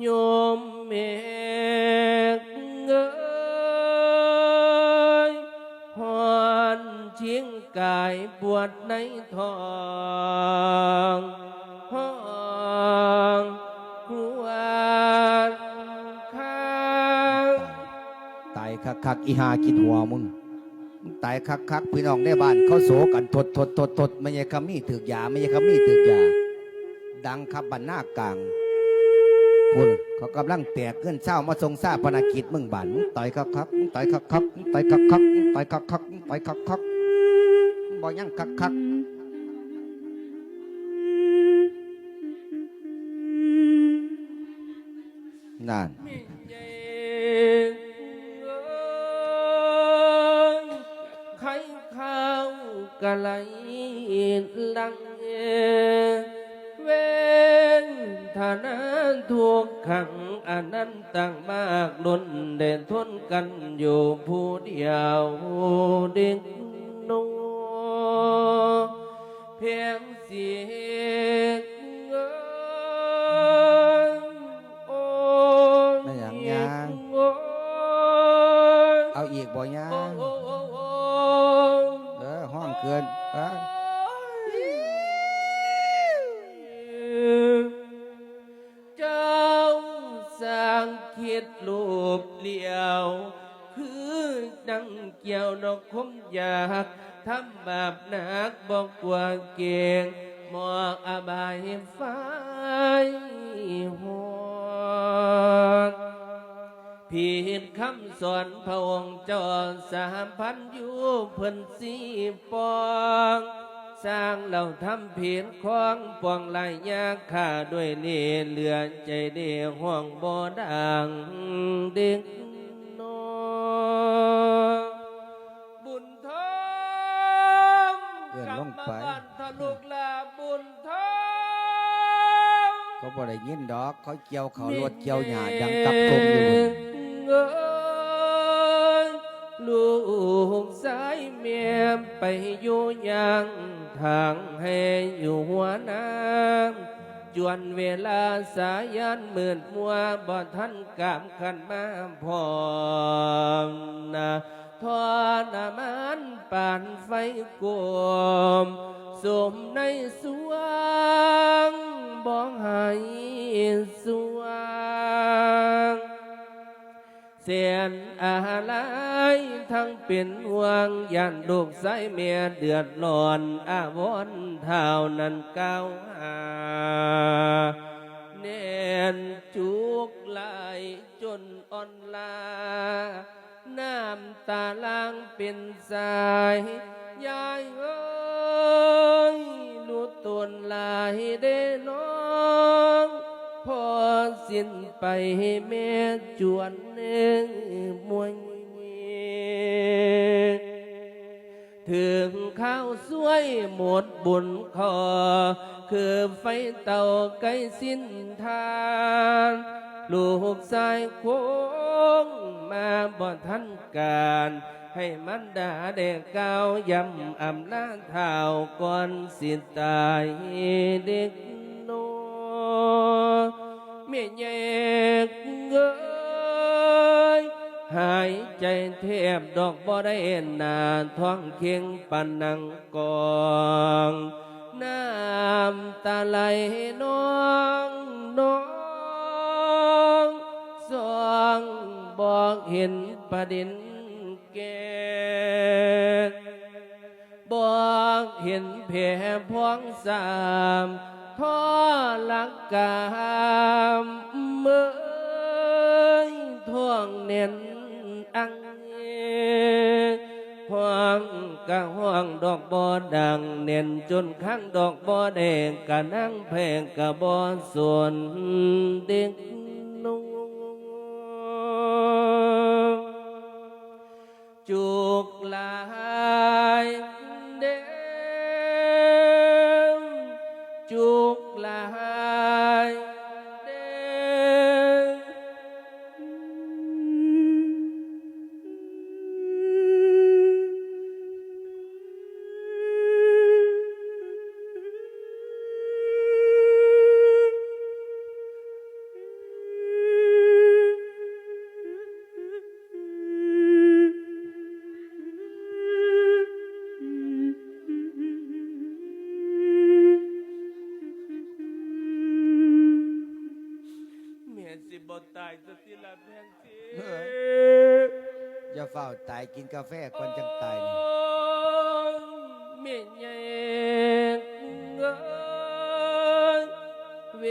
โยมเมกเงยหอนเชียงกายปวดในทองห้องครวญข้างตายคักคักอีหากินหัวมึงตายคักคักๆพี่น้องในบ้านเขาโศกันทดทดทดทดไม่ใช่คำมีถือกยาไม่ใช่คำมีถือกยา ดังครับบันหน้ากลาง พูดเขากำลังแตกเงินเศร้ามาทรงทราบพนากิจมึงบ้านต่อยคักคักต่อยคักคักต่อยคักคักต่อยคักคักต่อยคักคักบอกยังคักคักนั่นไข่ข้าวกะไหลลังเอ เวนฐานะทุกขังอันนั้นต่างมากล้นเด่นทนกันอยู่ผู้เดียวเด็กน้อยเพียงเสียงเอ้ยโอ้ยไม่อย่างยางโอ้ยเอาอีกบ่ยาโอ้ยโอ้ยโอ้ยโอ้ยเออห้องเกินเออ คือดังเกี่ยวดอกคมอยากทำบาปหนักบอกกว่าเก่งหมอกอบายไฟหดผิดคำสอนพระองค์จอสามพันอยูเพิ่นสีปองสร้างเราทำผิดของปวงลายยากข้าด้วยเล่เหลือใจเดีห่วงบ่ดังเด็ก บ่ได้ยินดอกเขาเกี่ยวเขารวดเกี่ยวหญ้าดังกับทงอยู่ลูกสายเมียไปอยู่ยังทางให้อยู่หัวน้ำจวนเวลาสายันหมื่นมัวบ่ทันกามขันมาพร้อมนะ ทอนมันปานไฟกลมสมในสวงบ่ให้สวงเสียนางเป็นสายยายเอ้ยรู้ตนลายเด้น้องพอสิ้นไปแม่จว ให้มันดาเด็กเก่ายำอำลาจเท้าก่อนสิตายเด็กน้อยเมียแยกเงยหายใจเทบดอกบ่ได้หนาท้องเคียงปันนังกองน้ำตาไหลน้องน้องสองบอกเห็นประเด็น แก่บอกเห็นแผลพวงสามท่อลักกามเมื่อท่วงเน้นอังเอห่วงกะห่วงดอกบอดังเน่นจนข้างดอกบอแดงกะนั่งแพงกะบอส่วนเด็ก จุ บ่ตายสติละแพงสิเฮ้อย่าเฝ้าตายกินกาแฟก่อนจังตายนี่เมียใหญ่เอ้ยเว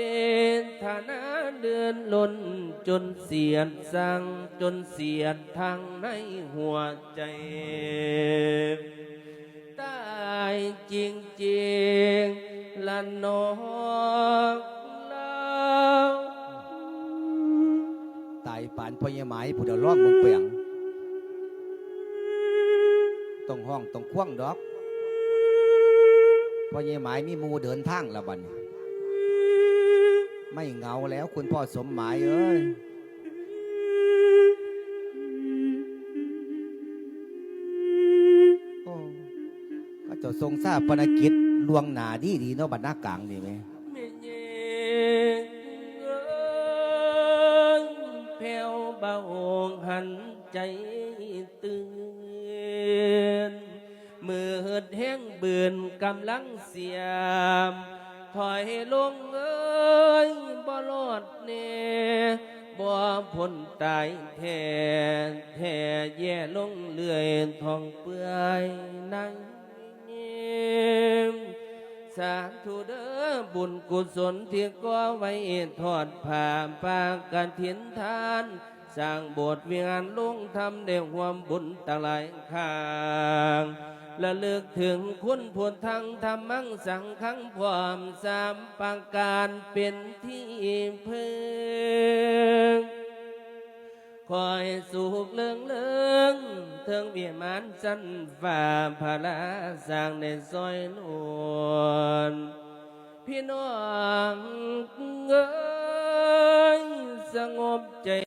ทนาเดือนล้นจนเสียดสั่งจนเสียดทางในหัวใจตายจริงจริงๆละนอง ปานพอใหญ่หมายผู้เดาร้องมืองเปียงต้องห้องต้องคว่างดอกพอใหญ่หมายมีมูเดินทางละบันไม่เงาแล้วคุณพ่อสมหมายเอ้ยก็จะทรงทราบปนกิจลวงหนาดีดีเนาะบัดหน้ากลางนี่ไหม วเบาหันใจตื่นมือดแห้งเบือนกำลังเสียม ถอยลงเอ้ยบ่รอดเน่บ่พ้นตายแท้แท้แย่ลงเลื่อยทองเปื่อยในเงีมสาธุเด้อบุญกุศลที่ก่อไว้ทอดผ่าปากกันถินทาน สร้างโบสถ์วิหารลงทำได้ความบุญตะหลายข้างและเลือกถึงคุณผลทางธรรมังสังขังพร้อมสามปางการเป็นที่พึ่งคอยสุขเลืองเลืองเทิงเบียมานสันฝ่าพาลาสร้างในซอยนวลพี่น้องเอ้ยสงบใจ